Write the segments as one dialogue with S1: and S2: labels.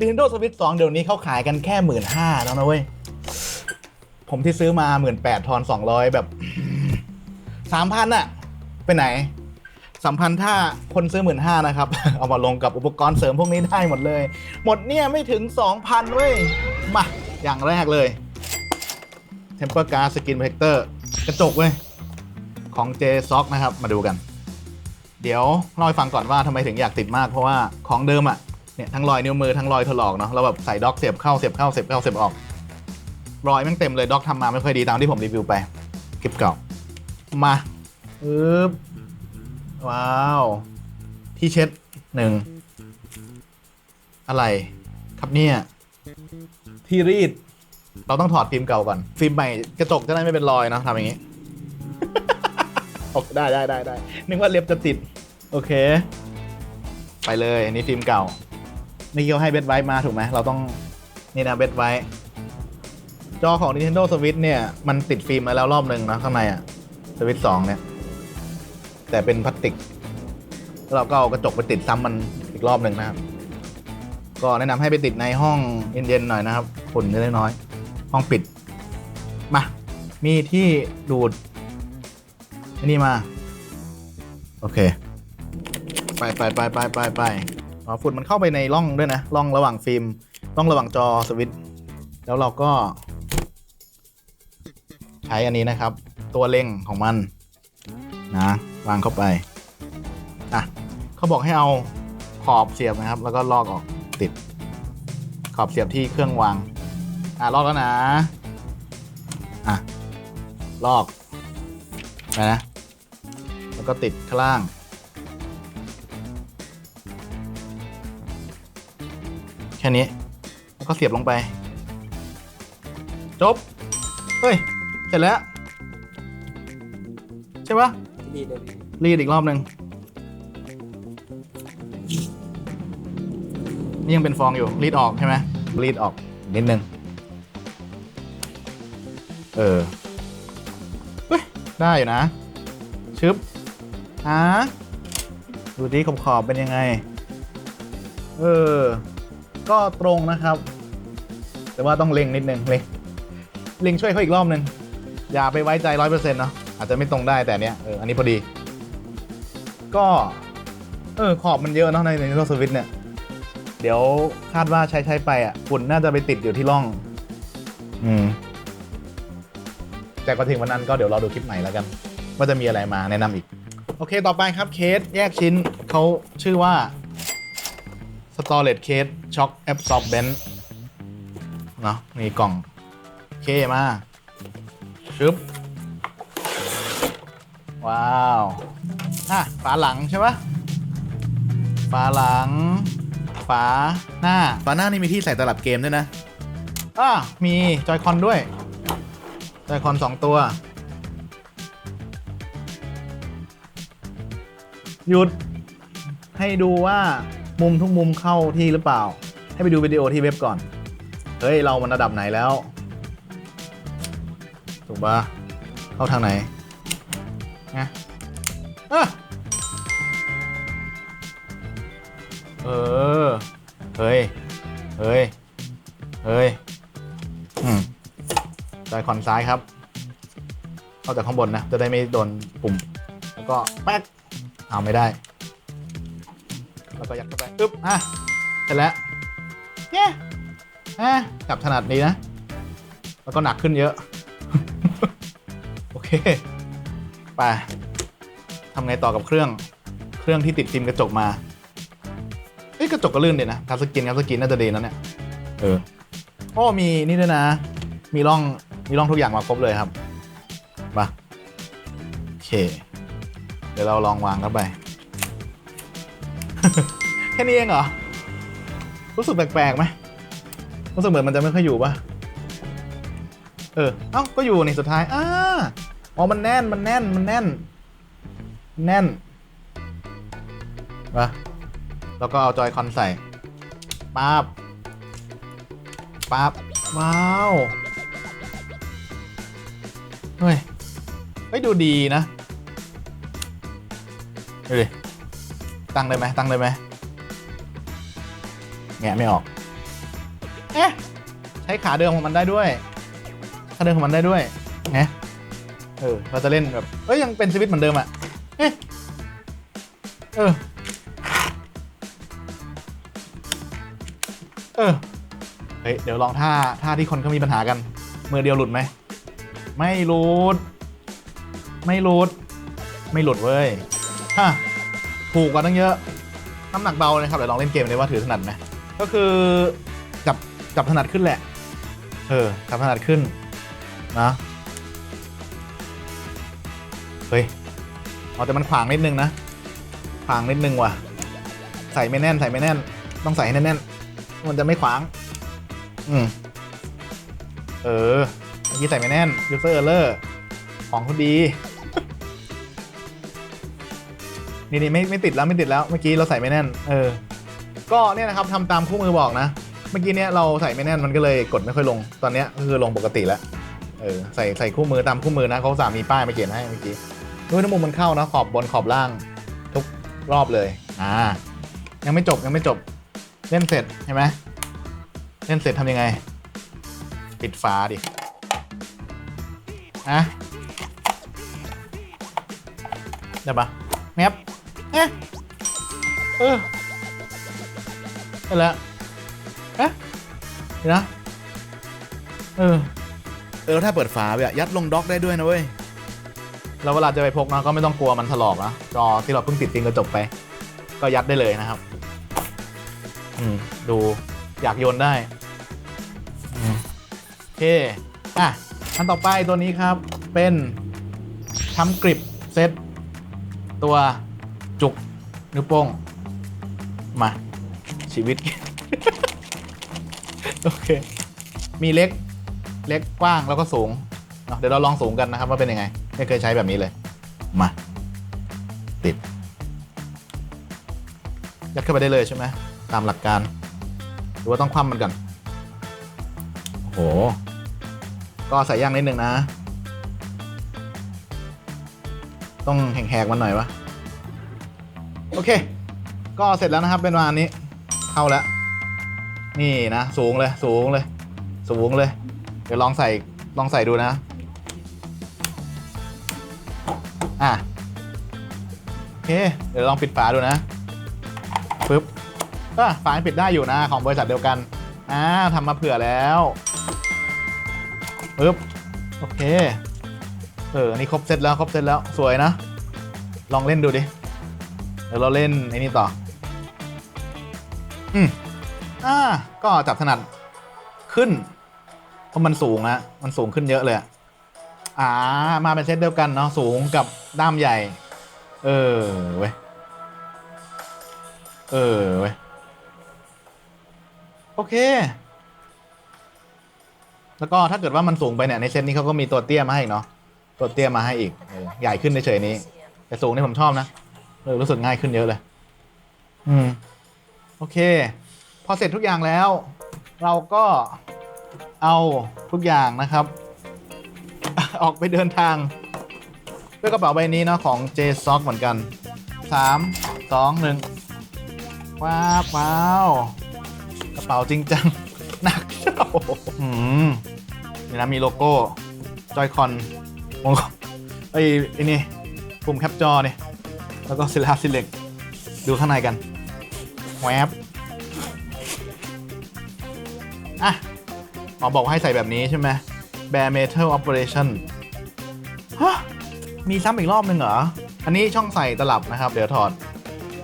S1: Nintendo Switch 2 เดี๋ยวนี้เขาขายกันแค่หมื่นห้าแล้วนะเว้ย ผมที่ซื้อมาหมื่นแปดทอนสองร้อยแบบสามพันอะไปไหนสามพันถ้าคนซื้อหมื่นห้านะครับ เอามาลงกับอุปกรณ์เสริมพวกนี้ได้หมดเลย หมดเนี่ยไม่ถึงสองพันเว้ย มา อย่างแรกเลย Temper Guard Skin Protector กระจกเว้ย ของ j s o c นะครับ มาดูกัน เดี๋ยวเล่าให้ฟังก่อนว่าทำไมถึงอยากติดมากเพราะว่าของเดิมอะ เนี่ยทั้งรอยนิ้วมือทั้งรอยถลอกเนาะเราแบบใส่ด็อกเสียบเข้าเสียบเข้าเสียบเข้าเสียบออก รอยแม่งเต็มเลยด็อกทำมาไม่ค่อยดีตามที่ผมรีวิวไปคลิปเก่ามาปึ๊บว้าว ที่เช็ดหนึ่งอะไรครับเนี่ยที่รีด เราต้องถอดฟิล์มเก่าก่อน ฟิล์มใหม่กระจกจะได้ไม่เป็นรอยเนอะทำอย่างนี้โอเคได้ได้ได้ได้นึกว่าเล็บจะติด โอเค ไปเลย อันนี้ฟิล์มเก่า นี่เขาให้เบสไว้มาถูกไหมเราต้องนี่นะเบสไว้จอของ Nintendo Switch เนี่ย มันติดฟิล์มมาแล้วรอบหนึ่งนะข้างในอะสวิตสองเนี่ย แต่เป็นพลาสติก เราก็เอากระจกไปติดซ้ำมันอีกรอบหนึ่งนะครับ ก็แนะนำให้ไปติดในห้องเย็นๆหน่อยนะครับฝุ่นจะได้น้อย ห้องปิด มา มีที่ดูดนี่มา โอเค ไปไปไปไปไปไป อ๋อฝุ่นมันเข้าไปในร่องด้วยนะร่องระหว่างฟิล์มร่องระหว่างจอสวิตช์แล้วเราก็ ใช้อันนี้นะครับ ตัวเล็งของมันนะวางเข้าไปอะเขาบอกให้เอาขอบเสียบนะครับ แล้วก็ลอกออกติด ขอบเสียบที่เครื่องวางอะลอกแล้วนะอะลอกไปนะแล้วก็ติดข้างล่าง แค่นี้ แล้วก็เสียบลงไป จบ เฮ้ย เสร็จแล้ว ใช่ปะ
S2: ดีเลย
S1: รีดอีกรอบหนึ่งนี่ยังเป็นฟองอยู่ รีดออกใช่ไหมรีดออกนิดนึง เออ เฮ้ย ได้อยู่นะ ชึบฮะดูที่ขอบขอบๆเป็นยังไง เออ ก็ตรงนะครับ แต่ว่าต้องเล็งนิดนึงเล็งเล็งช่วยเขาอีกรอบหนึ่งอย่าไปไว้ใจร้อยเปอร์เซ็นต์เนาะอาจจะไม่ตรงได้แต่เนี้ยเอออันนี้พอดี ก็เออขอบมันเยอะเนาะใน Nintendo Switch เนี่ย เดี๋ยวคาดว่าใช้ใช้ไปอะฝุ่นน่าจะไปติดอยู่ที่ร่อง อืมแต่ก็ถึงวันนั้นก็เดี๋ยวรอดูคลิปใหม่แล้วกัน ว่าจะมีอะไรมาแนะนำอีก โอเคต่อไปครับเคสแยกชิ้นเขาชื่อว่า Storage Case Shock Absorbent เนาะมีกล่องโอเคมาชึบ ว้าวอะฝาหลังใช่ปะฝาหลัง ฝาหน้า ฝาหน้านี่มีที่ใส่ตลับเกมด้วยนะอะมีจอยคอนด้วย จอยคอนสองตัว หยุดให้ดูว่า มุมทุกมุมเข้าที่หรือเปล่า ให้ไปดูวิดีโอที่เว็บก่อน เฮ้ย เรามันระดับไหนแล้ว ถูกปะเข้าทางไหนนะอะเออ เฮ้ย เฮ้ย เฮ้ย อืมจอยคอนซ้ายครับ เข้าจากข้างบนนะ จะได้ไม่โดนปุ่ม แล้วก็แป๊กเอาไม่ได้ แล้วก็ยัดเข้าไปอึ๊บอะเสร็จแล้วเนี่ยอะจับถนัดดีนะ แล้วก็หนักขึ้นเยอะ โอเค ไปทำไงต่อกับเครื่อง เครื่องที่ติดฟิล์มกระจกมา เอ้ยกระจกก็ลื่นดีนะทัชสกินทัชสกินน่าจะดีนะเนี่ย เออโอ้มีนี่ด้วยนะ มีร่อง มีร่องทุกอย่างมาครบเลยครับ มา โอเค เดี๋ยวเราลองวางเข้าไป แค่นี้เองเหรอ รู้สึกแปลกๆไหมรู้สึกเหมือนมันจะไม่ค่อยอยู่ปะเออ เอ้า ก็อยู่ในสุดท้ายอ้าอ๋อ มันแน่น มันแน่น มันแน่น แน่นมาแล้วก็เอาจอยคอนใส่ปั๊บปั๊บ ว้าว เฮ้ย เฮ้ย ดูดีนะ ดูดิ ตั้งได้ไหมตั้งได้ไหมแงะไม่ออกเอ๊ะใช้ขาเดิมของมันได้ด้วยขาเดิมของมันได้ด้วยเอ๊ะเออเราจะเล่นแบบเอ้ยยังเป็นสวิตช์เหมือนเดิมอะเอ๊ะเออเออเฮ้ยเดี๋ยวลองท่าท่าที่คนเขามีปัญหากันมือเดียวหลุดไหมไม่หลุดไม่หลุดไม่หลุดเว้ยฮะ ถูกกว่าตั้งเยอะน้ำหนักเบาเลยครับเดี๋ยวลองเล่นเกมเลยว่าถือถนัดไหมก็คือจับจับถนัดขึ้นแหละ เออจับถนัดขึ้นนะเฮ้ยเอาแต่มันขวางนิดนึงนะขวางนิดนึงว่ะ ใส่ไม่แน่นใส่ไม่แน่น ต้องใส่ให้แน่นๆมันจะไม่ขวาง อืมเออเมื่อกี้ใส่ไม่แน่น user error ของเขาดี นี่นี่ไม่ไม่ติดแล้วไม่ติดแล้วเมื่อกี้เราใส่ไม่แน่น เออ ก็เนี่ยนะครับทำตามคู่มือบอกนะ เมื่อกี้เนี่ยเราใส่ไม่แน่นมันก็เลยกดไม่ค่อยลง ตอนเนี้ยก็คือลงปกติแล้วเออใส่ใส่คู่มือตามคู่มือนะเขาสามีป้ายมาเขียนให้เมื่อกี้ด้วยน้ำมุมมันเข้านะขอบบนขอบล่าง ทุกรอบเลย อ่า ยังไม่จบยังไม่จบ เล่นเสร็จใช่ไหมเล่นเสร็จทำยังไง ปิดฝาดิอะได้ปะแมบ เอ๊ะเออได้แล้วเอ๊ะเดี๋ยวนะ เออ เออถ้าเปิดฝาไปอะยัดลงด็อกได้ด้วยนะเว้ย แล้วเวลาจะไปพกนะก็ไม่ต้องกลัวมันถลอกนะจอที่เราเพิ่งติดฟิล์มกระจกไป ก็ยัดได้เลยนะครับ อืม ดูอยากโยนได้อืมโอเค อะอันต่อไปตัวนี้ครับ เป็นทำกริปเซตตัว จุกนิ้วโป้ง มา ชีวิต โอเค มีเล็ก เล็กกว้างแล้วก็สูงเนอะเดี๋ยวเราลองสูงกันนะครับว่าเป็นยังไง ไม่เคยใช้แบบนี้เลย มา ติด ยัดเข้าไปได้เลยใช่ไหม ตามหลักการ หรือว่าต้องคว่ำมันก่อนโอ้โหก็ใส่ย่างนิดนึงนะ ต้องแหกๆมันหน่อยวะ โอเค ก็เสร็จแล้วนะครับเป็นประมาณนี้ เข้าแล้ว นี่นะ สูงเลย สูงเลย สูงเลย เดี๋ยวลองใส่ลองใส่ดูนะ อะโอเค เดี๋ยวลองปิดฝาดูนะปึ๊บก็ฝาปิดได้อยู่นะ ของบริษัทเดียวกันอ่าทำมาเผื่อแล้วปึ๊บโอเค เออ นี่ครบเซตแล้ว ครบเซตแล้ว สวยนะ ลองเล่นดูดิ เดี๋ยวเราเล่นไอ้นี่ต่อ อืมอ่า ก็จับถนัดขึ้น เพราะมันสูงนะ มันสูงขึ้นเยอะเลยอ่า มาเป็นเซตเดียวกันเนาะ สูงกับด้ามใหญ่ เออเว้ย เออเว้ย โอเค แล้วก็ถ้าเกิดว่ามันสูงไปเนี่ยในเซตนี้เขาก็มีตัวเตี้ยมาให้อีกเนาะ ตัวเตี้ยมาให้อีก ใหญ่ขึ้นเฉยๆนี้ แต่สูงนี่ผมชอบนะ เออรู้สึกง่ายขึ้นเยอะเลย อืม โอเค พอเสร็จทุกอย่างแล้ว เราก็เอาทุกอย่างนะครับ ออกไปเดินทาง ด้วยกระเป๋าใบนี้เนาะของ j s o c เหมือนกัน 3 2 1ว้าวว้าวกระเป๋าจริงจังหนักโอ้โหอืมนี่นะมีโลโก้ จอยคอนมงไอ้ไอ้นี่ปุ่มแคปจอเนี่ย แล้วก็ศิลาศิเล็ก ดูข้างในกันแวบอะหมอบอกให้ใส่แบบนี้ใช่ไหม bare metal operation ฮะ มีซ้ำอีกรอบหนึ่งเหรอ อันนี้ช่องใส่ตลับนะครับ เดี๋ยวถอด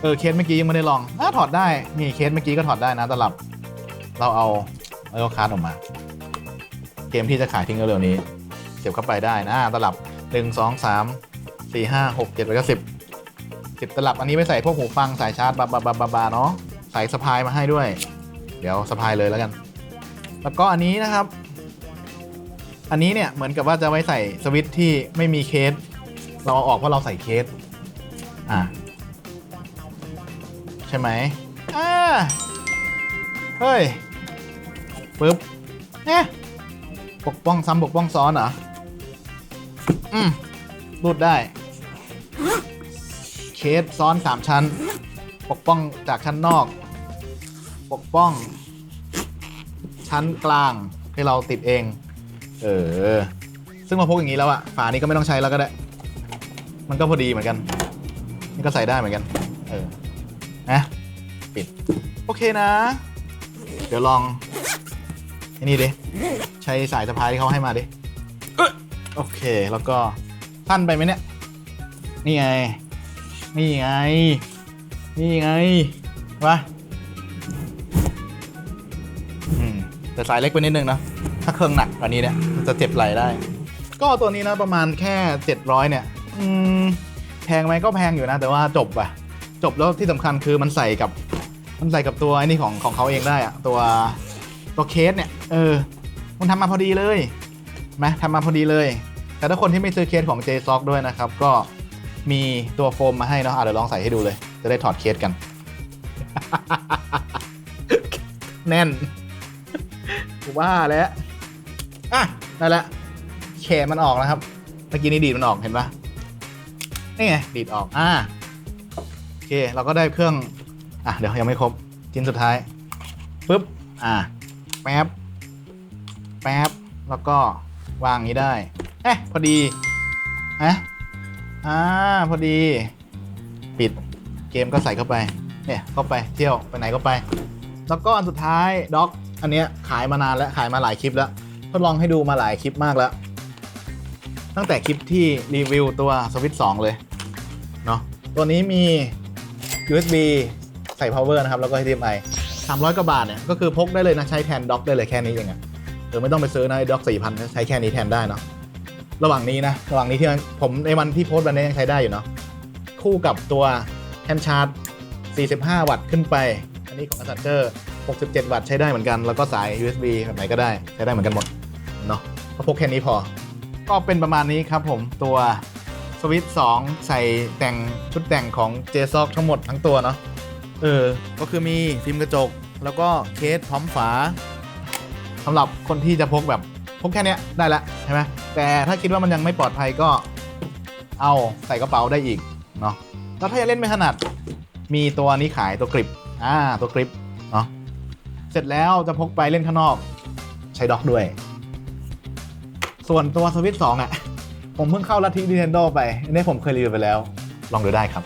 S1: เออ เคสเมื่อกี้ยังไม่ได้ลองอะถอดได้ มีเคสเมื่อกี้ก็ถอดได้นะตลับ เราเอาเราคัร์ดออกมา เกมที่จะขายทิ้งเร็วๆนี้ เก็บเข้าไปได้นะตลับหนึ่งสองสามสี่ห้าหก2 3 4 5 6 7 8สิบ สิบตลับอันนี้ไปใส่พวกหูฟังสายชาร์จบาบาบาบาาเนาะสายสะพายมาให้ด้วย เดี๋ยวสะพายเลยแล้วกัน แล้วก็อันนี้นะครับ อันนี้เนี่ยเหมือนกับว่าจะไว้ใส่สวิตช์ที่ไม่มีเคส เราเอาออกเพราะเราใส่เคสอะใช่ไหมอ่าเฮ้ยปึ๊บเนี่ยปกป้องซ้ำปกป้องซ้อนเหรออืมรูดได้ เคสซ้อนสามชั้น ปกป้องจากชั้นนอก ปกป้อง ชั้นกลางที่เราติดเอง เออ ซึ่งมาพกอย่างนี้แล้วอะฝานี้ก็ไม่ต้องใช้แล้วก็ได้ มันก็พอดีเหมือนกัน นี่ก็ใส่ได้เหมือนกัน เออนะปิด โอเคนะ เดี๋ยวลองไอ้นี่ดิ ใช้สายสะพายที่เขาให้มาดิโอเค แล้วก็สั้นไปไหมเนี่ย นี่ไง นี่ไง นี่ไงมาแต่สายเล็กไปนิดนึงนะ ถ้าเครื่องหนักกว่านี้เนี่ยมันจะเจ็บไหลได้ ก็ตัวนี้นะประมาณแค่ 700 เนี่ย อืม แพงไหมก็แพงอยู่นะ แต่ว่าจบอะจบแล้วที่สำคัญคือมันใส่กับมันใส่กับตัวไอ้นี่ของของเขาเองได้อะตัวตัวเคสเนี่ย เออ มันทำมาพอดีเลยไหมทำมาพอดีเลย แต่ถ้าคนที่ไม่ซื้อเคสของ j s o c ด้วยนะครับ ก็ มีตัวโฟมมาให้เนาะอะเดี๋ยวลองใส่ให้ดูเลย จะได้ถอดเคสกัน แน่นว่าแล้วอะได้แล้วแขนมันออกนะครับ เมื่อกี้นี้ดีดมันออกเห็นปะนี่ไงดีดออก อ่าโอเค เราก็ได้เครื่อง อะ เดี๋ยวยังไม่ครบ ชิ้นสุดท้ายปุ๊บ อะแป๊บ แป๊บ แล้วก็วางนี้ได้ เอ๊ะ พอดีฮะ อ่าพอดี ปิดเกมก็ใส่เข้าไป เนี่ยเข้าไปเที่ยวไปไหนก็ไป แล้วก็อันสุดท้ายด็อกอันเนี้ยขายมานานแล้วขายมาหลายคลิปแล้วทดลองให้ดูมาหลายคลิปมากแล้ว ตั้งแต่คลิปที่รีวิวตัวสวิต2เลยเนาะตัวนี้มี USB ใส่ power นะครับ แล้วก็ HDMI 300 กว่าบาทเนี่ย ก็คือพกได้เลยนะ ใช้แทนด็อกได้เลยแค่นี้เองอะหรือไม่ต้องไปซื้อนะด็อก4,000 ใช้แค่นี้แทนได้เนาะ ระหว่างนี้นะ ระหว่างนี้ที่ผมในวันที่โพสต์วันนี้ยังใช้ได้อยู่เนาะคู่กับตัวแฮนชาร์จ45 วัตต์ขึ้นไป อันนี้ของ a ั a เ e อร์67 วัตต์ใช้ได้เหมือนกัน แล้วก็สาย USB แบบไหนก็ได้ใช้ได้เหมือนกันหมดเนาะก็พกแค่นี้พอ ก็เป็นประมาณนี้ครับผมตัวสวิต2ใส่แต่งชุดแต่งของ j s o c ทั้งหมดทั้งตัวเนาะเออ ก็คือมีฟิล์มกระจก แล้วก็เคสพร้อมฝาสำหรับคนที่จะพกแบบ พกแค่เนี้ยได้ละใช่ไหมแต่ถ้าคิดว่ามันยังไม่ปลอดภัยก็ เอาใส่กระเป๋าได้อีกเนาะแล้วถ้ายังเล่นไม่ถนัด มีตัวนี้ขายตัวกริปอ่าตัวกริปเนาะเสร็จแล้วจะพกไปเล่นข้างนอก ใช้ด็อกด้วย ส่วนตัวสวิตสองอะ ผมเพิ่งเข้าลัทธิ Nintendo ไปอันนี้ผมเคยรีวิวไปแล้ว ลองดูได้ครับ